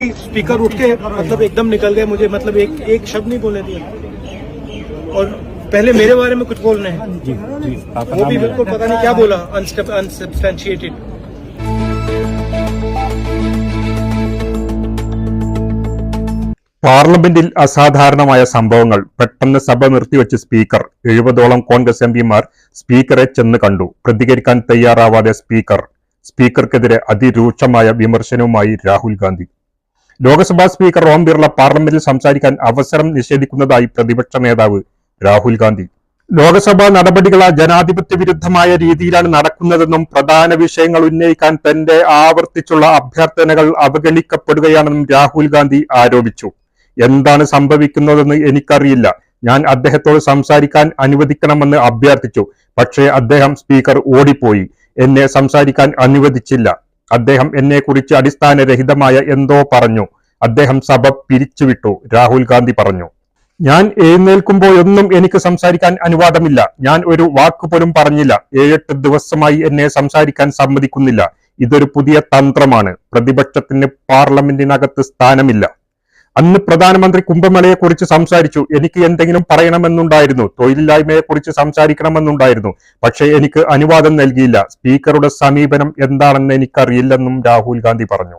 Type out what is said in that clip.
Speaker उठ के मतलब एकदम निकल गए मुझे मतलब एक एक शब्द नहीं बोले थे और पहले मेरे बारे में कुछ बोलना है जी जी आपका वो नाम भी है? बिल्कुल पता नहीं क्या बोला अनसब्सटेंशिएटेड പാർലമെന്റിൽ അസാധാരണമായ സംഭവങ്ങൾ പെട്ടെന്ന് സഭ നിർത്തിവെച്ച് സ്പീക്കർ എഴുപതോളം കോൺഗ്രസ് എംപിമാർ സ്പീക്കറെ ചെന്ന് കണ്ടു പ്രതികരിക്കാൻ തയ്യാറാവാതെ സ്പീക്കർ സ്പീക്കർക്കെതിരെ അതിരൂക്ഷമായ വിമർശനവുമായി രാഹുൽ ഗാന്ധി ലോക്സഭാ സ്പീക്കർ ഓം ബിർള പാർലമെന്റിൽ സംസാരിക്കാൻ അവസരം നിഷേധിക്കുന്നതായി പ്രതിപക്ഷ നേതാവ് രാഹുൽ ഗാന്ധി. ലോക്സഭാ നടപടികൾ ജനാധിപത്യ വിരുദ്ധമായ രീതിയിലാണ് നടക്കുന്നതെന്നും പ്രധാന വിഷയങ്ങൾ ഉന്നയിക്കാൻ തന്റെ ആവർത്തിച്ചുള്ള അഭ്യർത്ഥനകൾ അവഗണിക്കപ്പെടുകയാണെന്നും രാഹുൽ ഗാന്ധി ആരോപിച്ചു. എന്താണ് സംഭവിക്കുന്നതെന്ന് എനിക്കറിയില്ല. ഞാൻ അദ്ദേഹത്തോട് സംസാരിക്കാൻ അനുവദിക്കണമെന്ന് അഭ്യർത്ഥിച്ചു. പക്ഷേ അദ്ദേഹം സ്പീക്കർ ഓടിപ്പോയി. എന്നെ സംസാരിക്കാൻ അനുവദിച്ചില്ല. അദ്ദേഹം എന്നെക്കുറിച്ച് അടിസ്ഥാനരഹിതമായ എന്തോ പറഞ്ഞു. അദ്ദേഹം സഭ പിരിച്ചുവിട്ടു രാഹുൽ ഗാന്ധി പറഞ്ഞു. ഞാൻ എഴുന്നേൽക്കുമ്പോഴൊന്നും എനിക്ക് സംസാരിക്കാൻ അനുവാദമില്ല. ഞാൻ ഒരു വാക്ക് പോലും പറഞ്ഞില്ല. ഏഴെട്ട് ദിവസമായി എന്നെ സംസാരിക്കാൻ സമ്മതിക്കുന്നില്ല. ഇതൊരു പുതിയ തന്ത്രമാണ്. പ്രതിപക്ഷത്തിന് പാർലമെന്റിനകത്ത് സ്ഥാനമില്ല. അന്ന് പ്രധാനമന്ത്രി കുംഭമേളയെക്കുറിച്ച് സംസാരിച്ചു. എനിക്ക് എന്തെങ്കിലും പറയണമെന്നുണ്ടായിരുന്നു. തൊഴിലില്ലായ്മയെക്കുറിച്ച് സംസാരിക്കണമെന്നുണ്ടായിരുന്നു. പക്ഷേ എനിക്ക് അനുവാദം നൽകിയില്ല. സ്പീക്കറുടെ സമീപനം എന്താണെന്ന് എനിക്കറിയില്ലെന്നും രാഹുൽ ഗാന്ധി പറഞ്ഞു.